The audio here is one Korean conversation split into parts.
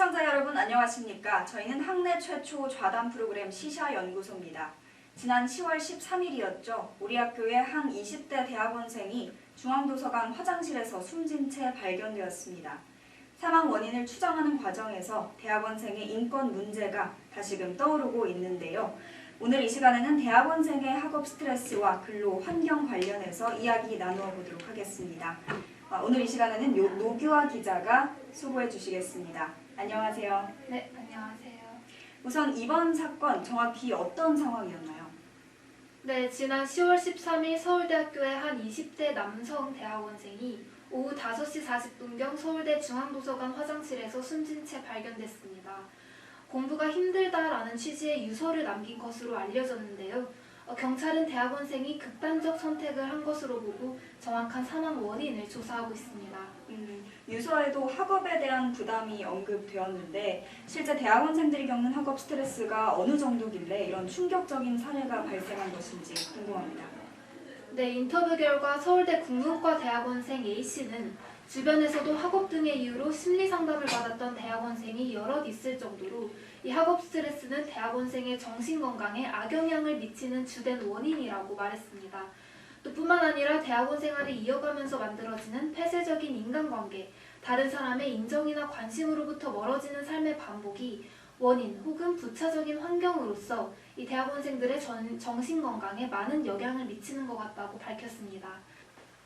시청자 여러분 안녕하십니까? 저희는 학내 최초 좌담 프로그램 시샤 연구소입니다. 지난 10월 13일이었죠. 우리 학교의 한 20대 대학원생이 중앙도서관 화장실에서 숨진 채 발견되었습니다. 사망 원인을 추정하는 과정에서 대학원생의 인권 문제가 다시금 떠오르고 있는데요. 오늘 이 시간에는 대학원생의 학업 스트레스와 근로 환경 관련해서 이야기 나누어 보도록 하겠습니다. 아, 오늘 이 시간에는 요- 노규화 기자가 수고해 주시겠습니다. 안녕하세요. 네, 안녕하세요. 우선 이번 사건 정확히 어떤 상황이었나요? 네, 지난 10월 13일 서울대학교의 한 20대 남성 대학원생이 오후 5시 40분경 서울대 중앙도서관 화장실에서 숨진 채 발견됐습니다. 공부가 힘들다라는 취지의 유서를 남긴 것으로 알려졌는데요. 어, 경찰은 대학원생이 극단적 선택을 한 것으로 보고 정확한 사망 원인을 조사하고 있습니다. 음, 유서에도 학업에 대한 부담이 언급되었는데 실제 대학원생들이 겪는 학업 스트레스가 어느 정도길래 이런 충격적인 사례가 발생한 것인지 궁금합니다. 네, 인터뷰 결과 서울대 국문과 대학원생 A씨는 주변에서도 학업 등의 이유로 심리 상담을 받았던 대학원생이 여럿 있을 정도로 이 학업 스트레스는 대학원생의 정신 건강에 악영향을 미치는 주된 원인이라고 말했습니다. 또 뿐만 아니라 대학원 생활을 이어가면서 만들어지는 폐쇄적인 인간관계, 다른 사람의 인정이나 관심으로부터 멀어지는 삶의 반복이 원인 혹은 부차적인 환경으로서 이 대학원생들의 전- 정신 건강에 많은 영향을 미치는 것 같다고 밝혔습니다.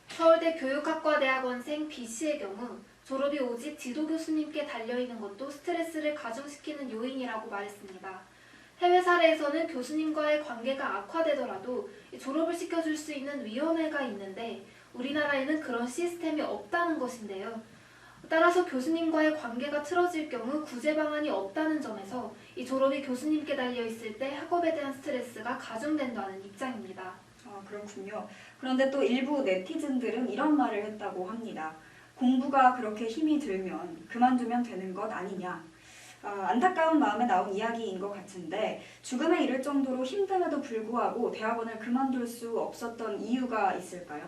서울대 교육학과 대학원생 B 씨의 경우 졸업이 오직 지도 교수님께 달려 있는 것도 스트레스를 가중시키는 요인이라고 말했습니다. 해외 사례에서는 교수님과의 관계가 악화되더라도 이 졸업을 시켜줄 수 있는 위원회가 있는데 우리나라에는 그런 시스템이 없다는 것인데요. 따라서 교수님과의 관계가 틀어질 경우 구제 방안이 없다는 점에서 이 졸업이 교수님께 달려 있을 때 학업에 대한 스트레스가 가중된다는 입장입니다. 아, 그렇군요. 그런데 또 일부 네티즌들은 이런 말을 했다고 합니다. 공부가 그렇게 힘이 들면 그만두면 되는 것 아니냐. 아, 안타까운 마음에 나온 이야기인 것 같은데 죽음에 이를 정도로 힘듦에도 불구하고 대학원을 그만둘 수 없었던 이유가 있을까요?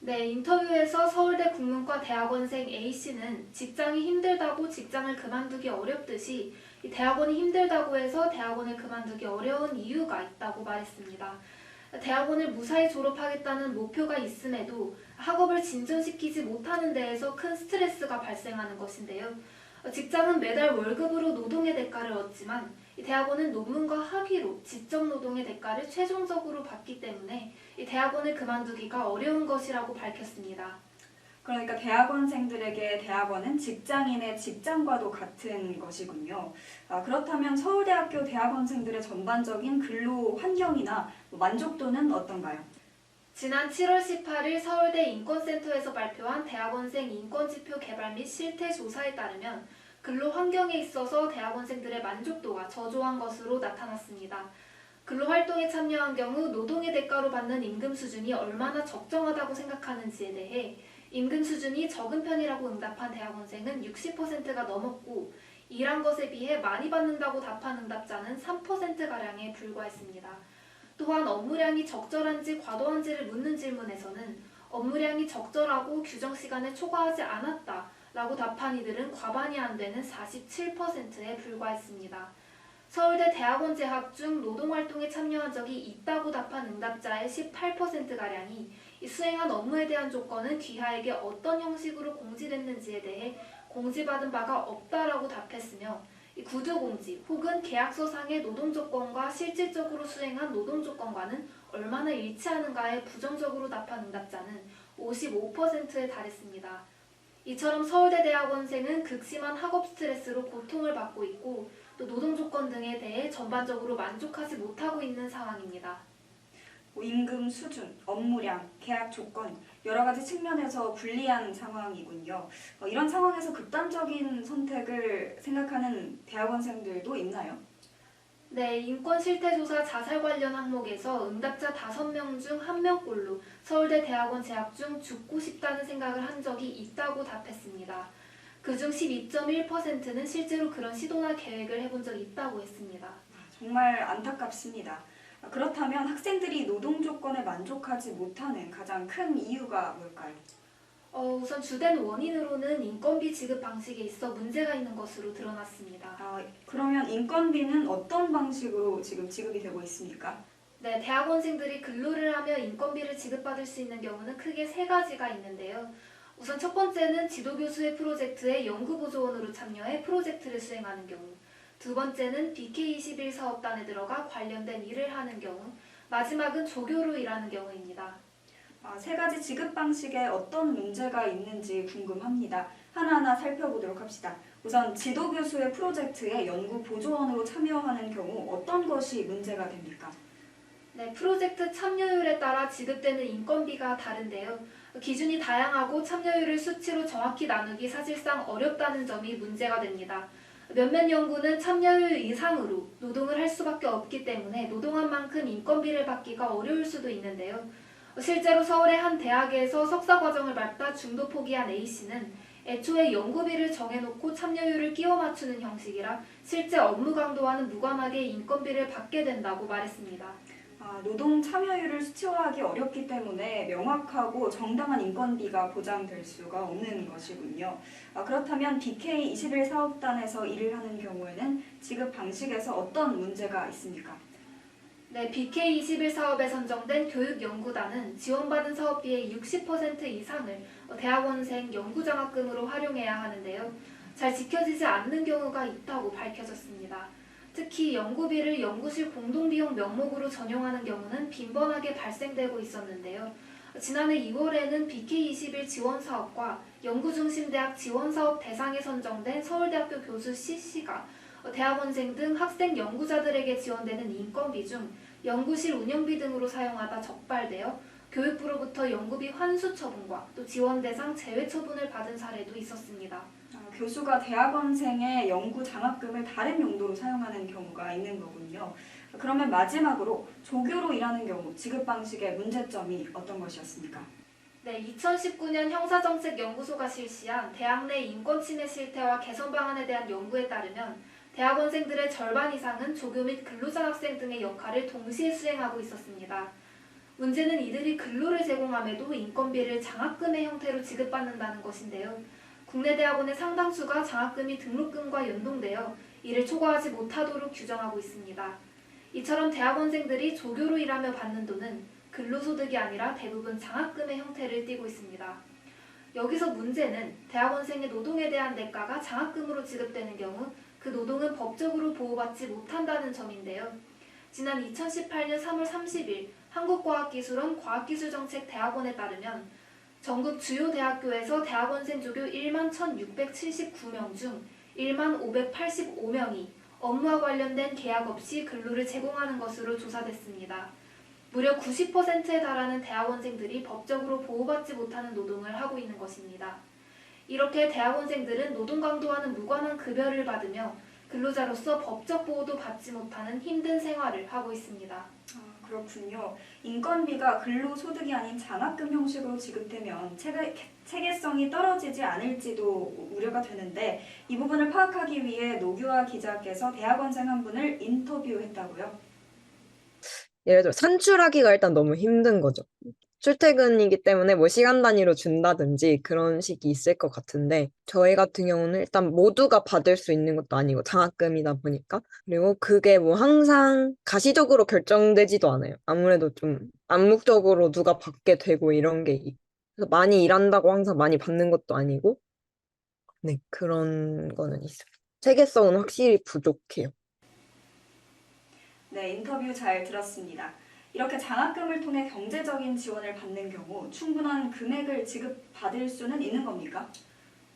네, 인터뷰에서 서울대 국문과 대학원생 A씨는 직장이 힘들다고 직장을 그만두기 어렵듯이 이 대학원이 힘들다고 해서 대학원을 그만두기 어려운 이유가 있다고 말했습니다. 대학원을 무사히 졸업하겠다는 목표가 있음에도 학업을 진전시키지 못하는 데에서 큰 스트레스가 발생하는 것인데요. 직장은 매달 월급으로 노동의 대가를 얻지만 이 대학원은 논문과 학위로 지적 노동의 대가를 최종적으로 받기 때문에 이 대학원을 그만두기가 어려운 것이라고 밝혔습니다. 그러니까 대학원생들에게 대학원은 직장인의 직장과도 같은 것이군요. 아, 그렇다면 서울대학교 대학원생들의 전반적인 근로 환경이나 뭐 만족도는 어떤가요? 지난 7월 18일 서울대 인권센터에서 발표한 대학원생 인권지표 개발 및 실태 조사에 따르면 근로 환경에 있어서 대학원생들의 만족도가 저조한 것으로 나타났습니다. 근로 활동에 참여한 경우 노동의 대가로 받는 임금 수준이 얼마나 적정하다고 생각하는지에 대해 임금 수준이 적은 편이라고 응답한 대학원생은 60%가 넘었고 일한 것에 비해 많이 받는다고 답한 응답자는 3%가량에 불과했습니다. 또한 업무량이 적절한지 과도한지를 묻는 질문에서는 업무량이 적절하고 규정 시간을 초과하지 않았다 라고 답한 이들은 과반이 안 되는 47%에 불과했습니다. 서울대 대학원 재학 중 노동활동에 참여한 적이 있다고 답한 응답자의 18%가량이 이 수행한 업무에 대한 조건은 귀하에게 어떤 형식으로 공지됐는지에 대해 공지받은 바가 없다라고 답했으며 이 구두공지 혹은 계약서상의 노동조건과 실질적으로 수행한 노동조건과는 얼마나 일치하는가에 부정적으로 답한 응답자는 55%에 달했습니다. 이처럼 서울대 대학원생은 극심한 학업 스트레스로 고통을 받고 있고 또 노동조건 등에 대해 전반적으로 만족하지 못하고 있는 상황입니다. 뭐 임금 수준, 업무량, 계약 조건 여러 가지 측면에서 불리한 상황이군요. 어, 이런 상황에서 극단적인 선택을 생각하는 대학원생들도 있나요? 네, 인권 실태 조사 자살 관련 항목에서 응답자 5명 중 1명꼴로 서울대 대학원 재학 중 죽고 싶다는 생각을 한 적이 있다고 답했습니다. 그중 12.1%는 실제로 그런 시도나 계획을 해본 적이 있다고 했습니다. 정말 안타깝습니다. 아, 그렇다면 학생들이 노동 조건에 만족하지 못하는 가장 큰 이유가 뭘까요? 어, 우선 주된 원인으로는 인건비 지급 방식에 있어 문제가 있는 것으로 드러났습니다. 아, 그러면 인건비는 어떤 방식으로 지금 지급이 되고 있습니까? 네, 대학원생들이 근로를 하며 인건비를 지급받을 수 있는 경우는 크게 세 가지가 있는데요. 우선 첫 번째는 지도교수의 프로젝트에 연구보조원으로 참여해 프로젝트를 수행하는 경우. 두 번째는 BK21 사업단에 들어가 관련된 일을 하는 경우. 마지막은 조교로 일하는 경우입니다. 아, 세 가지 지급 방식에 어떤 문제가 있는지 궁금합니다. 하나하나 살펴보도록 합시다. 우선 지도 교수의 프로젝트에 연구 보조원으로 참여하는 경우 어떤 것이 문제가 됩니까? 네, 프로젝트 참여율에 따라 지급되는 인건비가 다른데요. 기준이 다양하고 참여율을 수치로 정확히 나누기 사실상 어렵다는 점이 문제가 됩니다. 몇몇 연구는 참여율 이상으로 노동을 할 수밖에 없기 때문에 노동한 만큼 인건비를 받기가 어려울 수도 있는데요. 실제로 서울의 한 대학에서 석사 과정을 밟다 중도 포기한 A씨는 애초에 연구비를 정해놓고 참여율을 끼워 맞추는 형식이라 실제 업무 강도와는 무관하게 인건비를 받게 된다고 말했습니다. 아, 노동 참여율을 수치화하기 어렵기 때문에 명확하고 정당한 인건비가 보장될 수가 없는 것이군요. 아, 그렇다면 BK21 사업단에서 일을 하는 경우에는 지급 방식에서 어떤 문제가 있습니까? 네, BK21 사업에 선정된 교육연구단은 지원받은 사업비의 60% 이상을 대학원생 연구장학금으로 활용해야 하는데요. 잘 지켜지지 않는 경우가 있다고 밝혀졌습니다. 특히 연구비를 연구실 공동비용 명목으로 전용하는 경우는 빈번하게 발생되고 있었는데요. 지난해 2월에는 BK21 지원 사업과 연구중심대학 지원 사업 대상에 선정된 서울대학교 교수 C씨가 대학원생 등 학생 연구자들에게 지원되는 인건비 중 연구실 운영비 등으로 사용하다 적발되어 교육부로부터 연구비 환수 처분과 또 지원 대상 제외 처분을 받은 사례도 있었습니다. 아, 교수가 대학원생의 연구 장학금을 다른 용도로 사용하는 경우가 있는 거군요. 그러면 마지막으로 조교로 일하는 경우 지급 방식의 문제점이 어떤 것이었습니까? 네, 2019년 형사정책연구소가 실시한 대학 내 인권 침해 실태와 개선 방안에 대한 연구에 따르면 대학원생들의 절반 이상은 조교 및 근로자 학생 등의 역할을 동시에 수행하고 있었습니다. 문제는 이들이 근로를 제공함에도 인건비를 장학금의 형태로 지급받는다는 것인데요. 국내 대학원의 상당수가 장학금이 등록금과 연동되어 이를 초과하지 못하도록 규정하고 있습니다. 이처럼 대학원생들이 조교로 일하며 받는 돈은 근로소득이 아니라 대부분 장학금의 형태를 띠고 있습니다. 여기서 문제는 대학원생의 노동에 대한 대가가 장학금으로 지급되는 경우 그 노동은 법적으로 보호받지 못한다는 점인데요. 지난 2018년 3월 30일 한국과학기술원 과학기술정책대학원에 따르면 전국 주요 대학교에서 대학원생 조교 1만 1,679명 중 1만 585명이 업무와 관련된 계약 없이 근로를 제공하는 것으로 조사됐습니다. 무려 90%에 달하는 대학원생들이 법적으로 보호받지 못하는 노동을 하고 있는 것입니다. 이렇게 대학원생들은 노동 강도와는 무관한 급여를 받으며 근로자로서 법적 보호도 받지 못하는 힘든 생활을 하고 있습니다. 아, 그렇군요. 인건비가 근로소득이 아닌 장학금 형식으로 지급되면 체계, 체계성이 떨어지지 않을지도 우려가 되는데 이 부분을 파악하기 위해 노규화 기자께서 대학원생 한 분을 인터뷰했다고요. 예를 들어 산출하기가 일단 너무 힘든 거죠. 출퇴근이기 때문에 뭐 시간 단위로 준다든지 그런 식이 있을 것 같은데 저희 같은 경우는 일단 모두가 받을 수 있는 것도 아니고 장학금이다 보니까 그리고 그게 뭐 항상 가시적으로 결정되지도 않아요. 아무래도 좀 암묵적으로 누가 받게 되고 이런 게 있- 그래서 많이 일한다고 항상 많이 받는 것도 아니고 네 그런 거는 있어요. 체계성은 확실히 부족해요. 네, 인터뷰 잘 들었습니다. 이렇게 장학금을 통해 경제적인 지원을 받는 경우 충분한 금액을 지급받을 수는 있는 겁니까?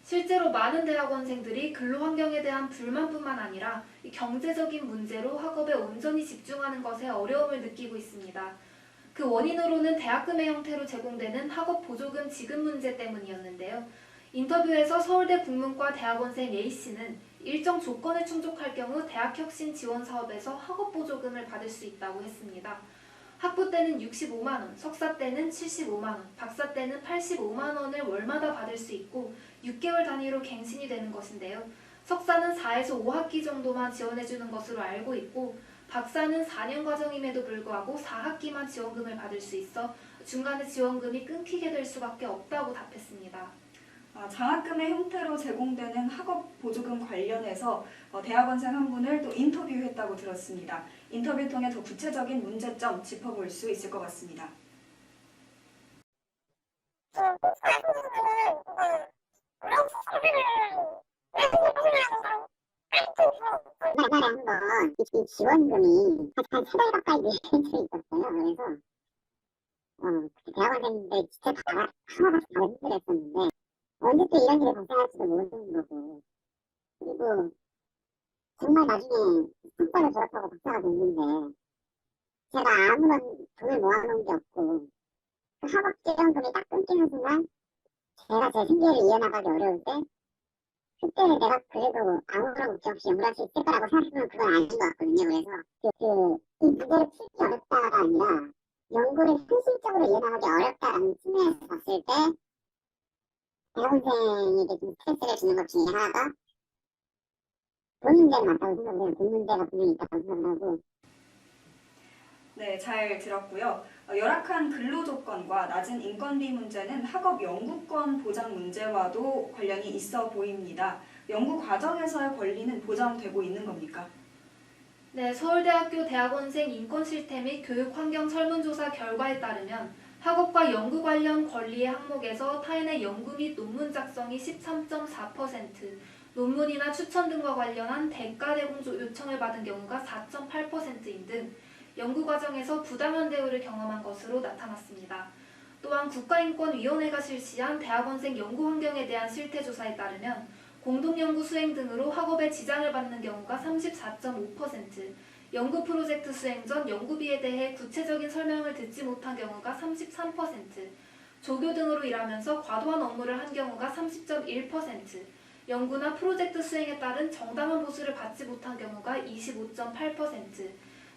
실제로 많은 대학원생들이 근로 환경에 대한 불만뿐만 아니라 이 경제적인 문제로 학업에 온전히 집중하는 것에 어려움을 느끼고 있습니다. 그 원인으로는 대학금의 형태로 제공되는 학업 보조금 지급 문제 때문이었는데요. 인터뷰에서 서울대 국문과 대학원생 A씨는 일정 조건을 충족할 경우 대학혁신 지원 사업에서 학업 보조금을 받을 수 있다고 했습니다. 학부 때는 65만 원, 석사 때는 75만 원, 박사 때는 85만 원을 월마다 받을 수 있고 6개월 단위로 갱신이 되는 것인데요. 석사는 4에서 5학기 정도만 지원해주는 것으로 알고 있고 박사는 4년 과정임에도 불구하고 4학기만 지원금을 받을 수 있어 중간에 지원금이 끊기게 될 수밖에 없다고 답했습니다. 아, 장학금의 형태로 제공되는 학업 보조금 관련해서 어, 대학원생 한 분을 또 인터뷰했다고 들었습니다. 인터뷰 통해 더 구체적인 문제점 짚어볼 수 있을 것 같습니다. 이번에 한번 이, 이 지원금이 한세 달 가까이 밀린 적이 있었어요. 그래서 어, 대학원생들 진짜 다 하나같이 다 힘들었었는데 또 이런 일이 발생할지도 모르는 거고 그리고 정말 나중에 학과를 졸업하고 박사가 됐는데 제가 아무런 돈을 모아놓은 게 없고 그 학업 지원금이 딱 끊기는 순간 제가 제 생계를 이어나가기 어려울 때 그때는 내가 그래도 아무런 걱정 없이 연구할 수 있을 거라고 생각하면 그건 아닌 것 같거든요. 그래서 그, 그, 이 문제를 풀기 어렵다가 아니라 연구를 현실적으로 이어나가기 어렵다라는 측면에서 봤을 때 대학원생에게 좀 스트레스를 주는 것 중에 하나가 돈 문제는 많다고 생각을 해요. 돈 문제가 분명히 있다고 생각을 하고 네, 잘 들었고요. 어, 열악한 근로 조건과 낮은 인건비 문제는 학업 연구권 보장 문제와도 관련이 있어 보입니다. 연구 과정에서의 권리는 보장되고 있는 겁니까? 네, 서울대학교 대학원생 인권 실태 및 교육 환경 설문조사 결과에 따르면 학업과 연구 관련 권리의 항목에서 타인의 연구 및 논문 작성이 13.4%, 논문이나 추천 등과 관련한 대가 대공 요청을 받은 경우가 4.8%인 등 연구 과정에서 부당한 대우를 경험한 것으로 나타났습니다. 또한 국가인권위원회가 실시한 대학원생 연구 환경에 대한 실태 조사에 따르면 공동연구 수행 등으로 학업에 지장을 받는 경우가 34.5%, 연구 프로젝트 수행 전 연구비에 대해 구체적인 설명을 듣지 못한 경우가 33%, 조교 등으로 일하면서 과도한 업무를 한 경우가 30.1%, 연구나 프로젝트 수행에 따른 정당한 보수를 받지 못한 경우가 25.8%,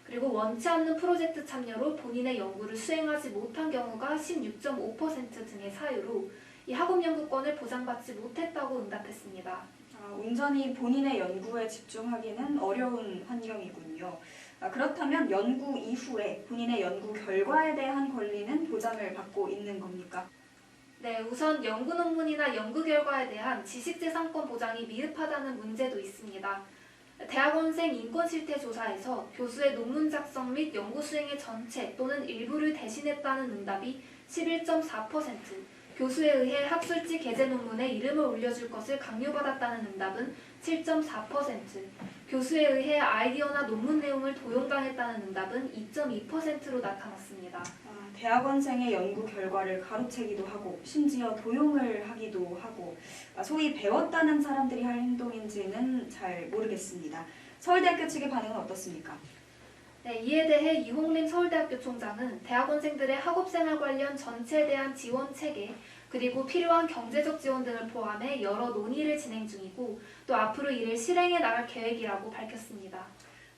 그리고 원치 않는 프로젝트 참여로 본인의 연구를 수행하지 못한 경우가 16.5% 등의 사유로 이 학업 연구권을 보장받지 못했다고 응답했습니다. 아, 온전히 본인의 연구에 집중하기는 어려운 환경이군요. 아, 그렇다면 연구 이후에 본인의 연구 결과에 대한 권리는 보장을 받고 있는 겁니까? 네, 우선 연구 논문이나 연구 결과에 대한 지식재산권 보장이 미흡하다는 문제도 있습니다. 대학원생 인권 실태 조사에서 교수의 논문 작성 및 연구 수행의 전체 또는 일부를 대신했다는 응답이 11.4%, 교수에 의해 학술지 게재 논문에 이름을 올려줄 것을 강요받았다는 응답은 7.4%, 교수에 의해 아이디어나 논문 내용을 도용당했다는 응답은 2.2%로 나타났습니다. 아, 대학원생의 연구 결과를 가로채기도 하고 심지어 도용을 하기도 하고 아, 소위 배웠다는 사람들이 할 행동인지는 잘 모르겠습니다. 서울대학교 측의 반응은 어떻습니까? 네, 이에 대해 이홍림 서울대학교 총장은 대학원생들의 학업생활 관련 전체에 대한 지원 체계 그리고 필요한 경제적 지원 등을 포함해 여러 논의를 진행 중이고 또 앞으로 이를 실행해 나갈 계획이라고 밝혔습니다.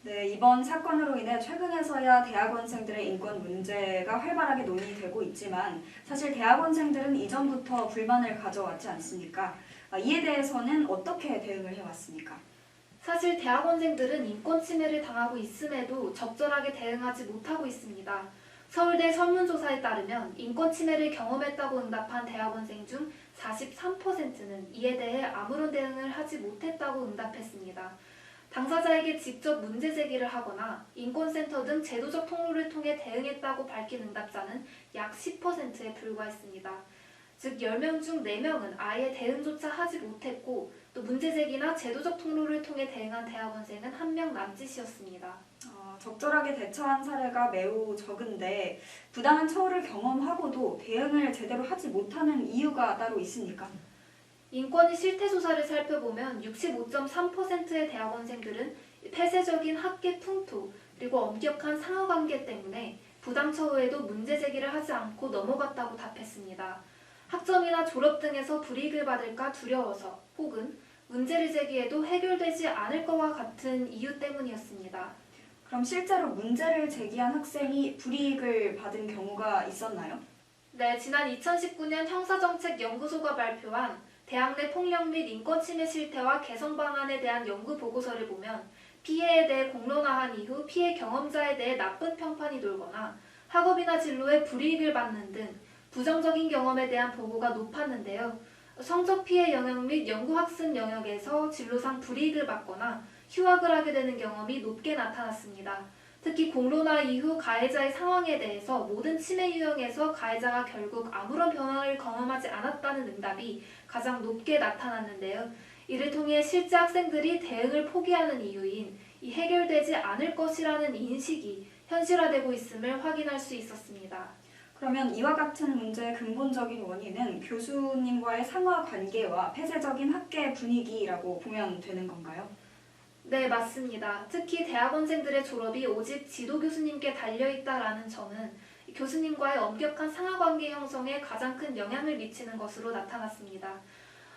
네, 이번 사건으로 인해 최근에서야 대학원생들의 인권 문제가 활발하게 논의되고 있지만 사실 대학원생들은 이전부터 불만을 가져왔지 않습니까? 아, 이에 대해서는 어떻게 대응을 해왔습니까? 사실 대학원생들은 인권 침해를 당하고 있음에도 적절하게 대응하지 못하고 있습니다. 서울대 설문조사에 따르면 인권 침해를 경험했다고 응답한 대학원생 중 43%는 이에 대해 아무런 대응을 하지 못했다고 응답했습니다. 당사자에게 직접 문제 제기를 하거나 인권센터 등 제도적 통로를 통해 대응했다고 밝힌 응답자는 약 10%에 불과했습니다. 즉 10명 중 4명은 아예 대응조차 하지 못했고 또 문제 제기나 제도적 통로를 통해 대응한 대학원생은 한 명 남짓이었습니다. 어, 적절하게 대처한 사례가 매우 적은데 부당한 처우를 경험하고도 대응을 제대로 하지 못하는 이유가 따로 있습니까? 인권위 실태 조사를 살펴보면 65.3%의 대학원생들은 폐쇄적인 학계 풍토 그리고 엄격한 상하 관계 때문에 부당 처우에도 문제 제기를 하지 않고 넘어갔다고 답했습니다. 학점이나 졸업 등에서 불이익을 받을까 두려워서 혹은 문제를 제기해도 해결되지 않을 것과 같은 이유 때문이었습니다. 그럼 실제로 문제를 제기한 학생이 불이익을 받은 경우가 있었나요? 네, 지난 2019년 형사정책연구소가 발표한 대학 내 폭력 및 인권 침해 실태와 개선 방안에 대한 연구 보고서를 보면 피해에 대해 공론화한 이후 피해 경험자에 대해 나쁜 평판이 돌거나 학업이나 진로에 불이익을 받는 등 부정적인 경험에 대한 보고가 높았는데요. 성적 피해 영역 및 연구학습 영역에서 진로상 불이익을 받거나 휴학을 하게 되는 경험이 높게 나타났습니다. 특히 공론화 이후 가해자의 상황에 대해서 모든 치매 유형에서 가해자가 결국 아무런 변화를 경험하지 않았다는 응답이 가장 높게 나타났는데요. 이를 통해 실제 학생들이 대응을 포기하는 이유인 이 해결되지 않을 것이라는 인식이 현실화되고 있음을 확인할 수 있었습니다. 그러면 이와 같은 문제의 근본적인 원인은 교수님과의 상하 관계와 폐쇄적인 학계 분위기라고 보면 되는 건가요? 네, 맞습니다. 특히 대학원생들의 졸업이 오직 지도 교수님께 달려있다라는 점은 교수님과의 엄격한 상하관계 형성에 가장 큰 영향을 미치는 것으로 나타났습니다.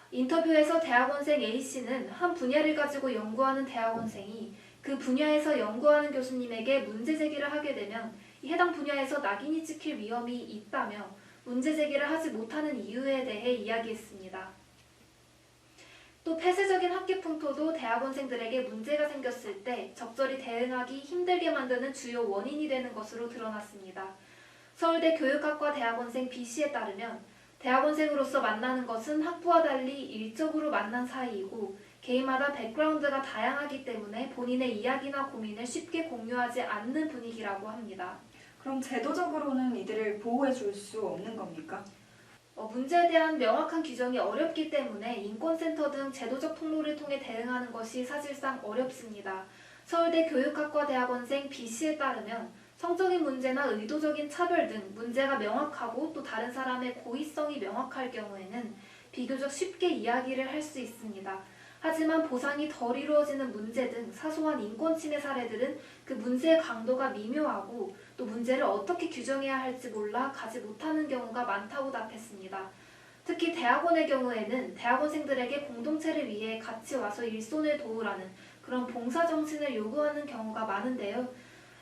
인터뷰에서 대학원생 A씨는 한 분야를 가지고 연구하는 대학원생이 그 분야에서 연구하는 교수님에게 문제 제기를 하게 되면 이 해당 분야에서 낙인이 찍힐 위험이 있다며 문제 제기를 하지 못하는 이유에 대해 이야기했습니다. 또 폐쇄적인 학계 풍토도 대학원생들에게 문제가 생겼을 때 적절히 대응하기 힘들게 만드는 주요 원인이 되는 것으로 드러났습니다. 서울대 교육학과 대학원생 B씨에 따르면 대학원생으로서 만나는 것은 학부와 달리 일적으로 만난 사이이고 개인마다 백그라운드가 다양하기 때문에 본인의 이야기나 고민을 쉽게 공유하지 않는 분위기라고 합니다. 그럼 제도적으로는 이들을 보호해 줄 수 없는 겁니까? 어, 문제에 대한 명확한 규정이 어렵기 때문에 인권센터 등 제도적 통로를 통해 대응하는 것이 사실상 어렵습니다. 서울대 교육학과 대학원생 B씨에 따르면 성적인 문제나 의도적인 차별 등 문제가 명확하고 또 다른 사람의 고의성이 명확할 경우에는 비교적 쉽게 이야기를 할 수 있습니다. 하지만 보상이 덜 이루어지는 문제 등 사소한 인권 침해 사례들은 그 문제의 강도가 미묘하고 또 문제를 어떻게 규정해야 할지 몰라 가지 못하는 경우가 많다고 답했습니다. 특히 대학원의 경우에는 대학원생들에게 공동체를 위해 같이 와서 일손을 도우라는 그런 봉사 정신을 요구하는 경우가 많은데요.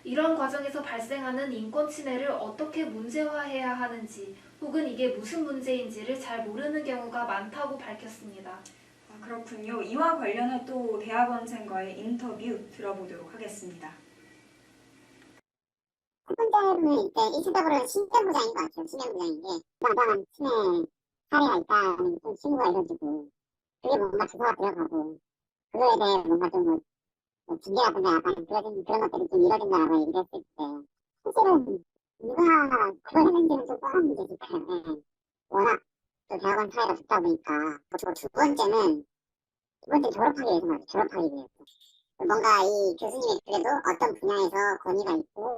이런 과정에서 발생하는 인권 침해를 어떻게 문제화해야 하는지 혹은 이게 무슨 문제인지를 잘 모르는 경우가 많다고 밝혔습니다. 아, 그렇군요. 이와 관련해 또 대학원생과의 인터뷰 들어보도록 하겠습니다. 첫 번째로는 이제 일차적으로는 신변부장인 것 같아요. 신변부장인 게 나다만 치매 사례가 있다는 좀 신고가 이뤄지고 그게 뭔가 조사가 들어가고 그거에 대해 뭔가 좀 뭐, 뭐 징계라든가 약간 그런, 그런 것들이 좀 이뤄진다라고 얘기를 했을 때 사실은 누가 그걸 했는지는 좀 뻔한 문제니까요. 예. 워낙 또 대학원 사회가 좋다 보니까 그리고 두 번째는 두 번째 졸업하기 위해서 말이죠. 졸업하기 위해서 뭔가 이 교수님이 그래도 어떤 분야에서 권위가 있고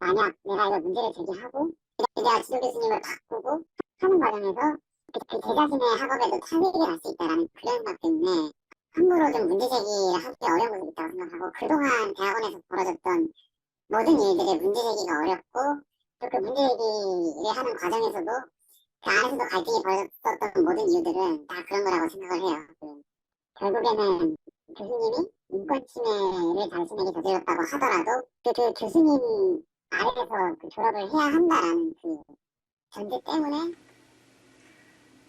만약 내가 이걸 문제를 제기하고 내가 지도 교수님을 바꾸고 하는 과정에서 그, 그제 자신의 학업에도 타격이 날 수 있다라는 그런 생각 때문에 함부로 좀 문제 제기를 하기 어려운 것도 있다고 생각하고 그동안 대학원에서 벌어졌던 모든 일들의 문제 제기가 어렵고 또 그 문제 제기를 하는 과정에서도 그 안에서도 갈등이 벌어졌던 모든 이유들은 다 그런 거라고 생각을 해요. 그 결국에는 교수님이 인권 침해를 자신에게 저질렀다고 하더라도 그, 그 교수님 아래에서 그 졸업을 해야 한다라는 그 전제 때문에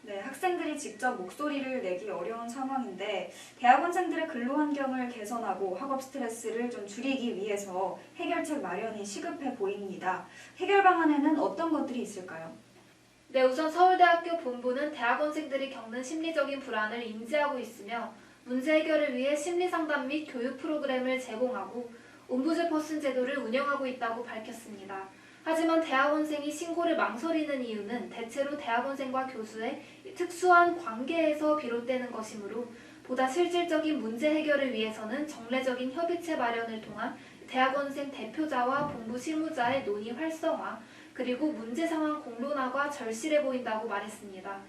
네, 학생들이 직접 목소리를 내기 어려운 상황인데 대학원생들의 근로 환경을 개선하고 학업 스트레스를 좀 줄이기 위해서 해결책 마련이 시급해 보입니다. 해결 방안에는 어떤 것들이 있을까요? 네, 우선 서울대학교 본부는 대학원생들이 겪는 심리적인 불안을 인지하고 있으며 문제 해결을 위해 심리 상담 및 교육 프로그램을 제공하고 옴부즈 퍼슨 제도를 운영하고 있다고 밝혔습니다. 하지만 대학원생이 신고를 망설이는 이유는 대체로 대학원생과 교수의 특수한 관계에서 비롯되는 것이므로 보다 실질적인 문제 해결을 위해서는 정례적인 협의체 마련을 통한 대학원생 대표자와 본부 실무자의 논의 활성화 그리고 문제 상황 공론화가 절실해 보인다고 말했습니다.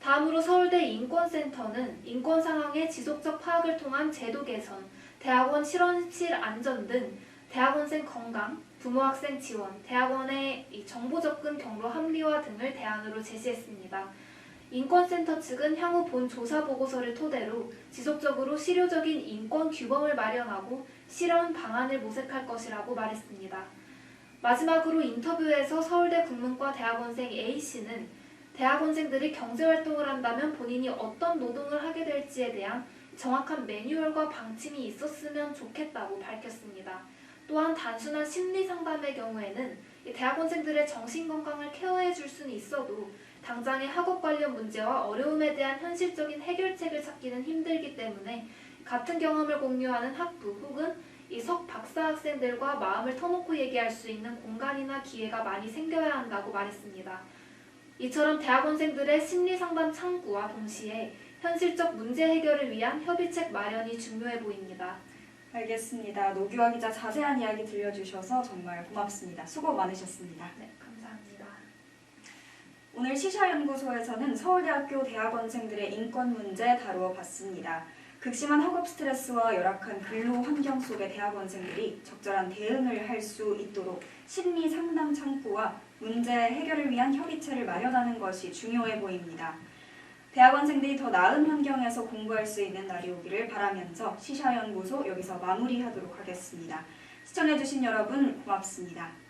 다음으로 서울대 인권센터는 인권 상황의 지속적 파악을 통한 제도 개선, 대학원 실험실 안전 등 대학원생 건강, 부모 학생 지원, 대학원의 이 정보 접근 경로 합리화 등을 대안으로 제시했습니다. 인권센터 측은 향후 본 조사 보고서를 토대로 지속적으로 실효적인 인권 규범을 마련하고 실현 방안을 모색할 것이라고 말했습니다. 마지막으로 인터뷰에서 서울대 국문과 대학원생 A씨는 대학원생들이 경제활동을 한다면 본인이 어떤 노동을 하게 될지에 대한 정확한 매뉴얼과 방침이 있었으면 좋겠다고 밝혔습니다. 또한 단순한 심리 상담의 경우에는 이 대학원생들의 정신 건강을 케어해 줄 수는 있어도 당장의 학업 관련 문제와 어려움에 대한 현실적인 해결책을 찾기는 힘들기 때문에 같은 경험을 공유하는 학부 혹은 이석 박사 학생들과 마음을 터놓고 얘기할 수 있는 공간이나 기회가 많이 생겨야 한다고 말했습니다. 이처럼 대학원생들의 심리 상담 창구와 동시에 현실적 문제 해결을 위한 협의책 마련이 중요해 보입니다. 알겠습니다. 노규화 기자 자세한 이야기 들려주셔서 정말 고맙습니다. 수고 많으셨습니다. 네, 감사합니다. 오늘 시샤연구소에서는 서울대학교 대학원생들의 인권 문제 다루어 봤습니다. 극심한 학업 스트레스와 열악한 근로 환경 속의 대학원생들이 적절한 대응을 할 수 있도록 심리 상담 창구와 문제 해결을 위한 협의체를 마련하는 것이 중요해 보입니다. 대학원생들이 더 나은 환경에서 공부할 수 있는 날이 오기를 바라면서 시샤연구소 여기서 마무리하도록 하겠습니다. 시청해주신 여러분 고맙습니다.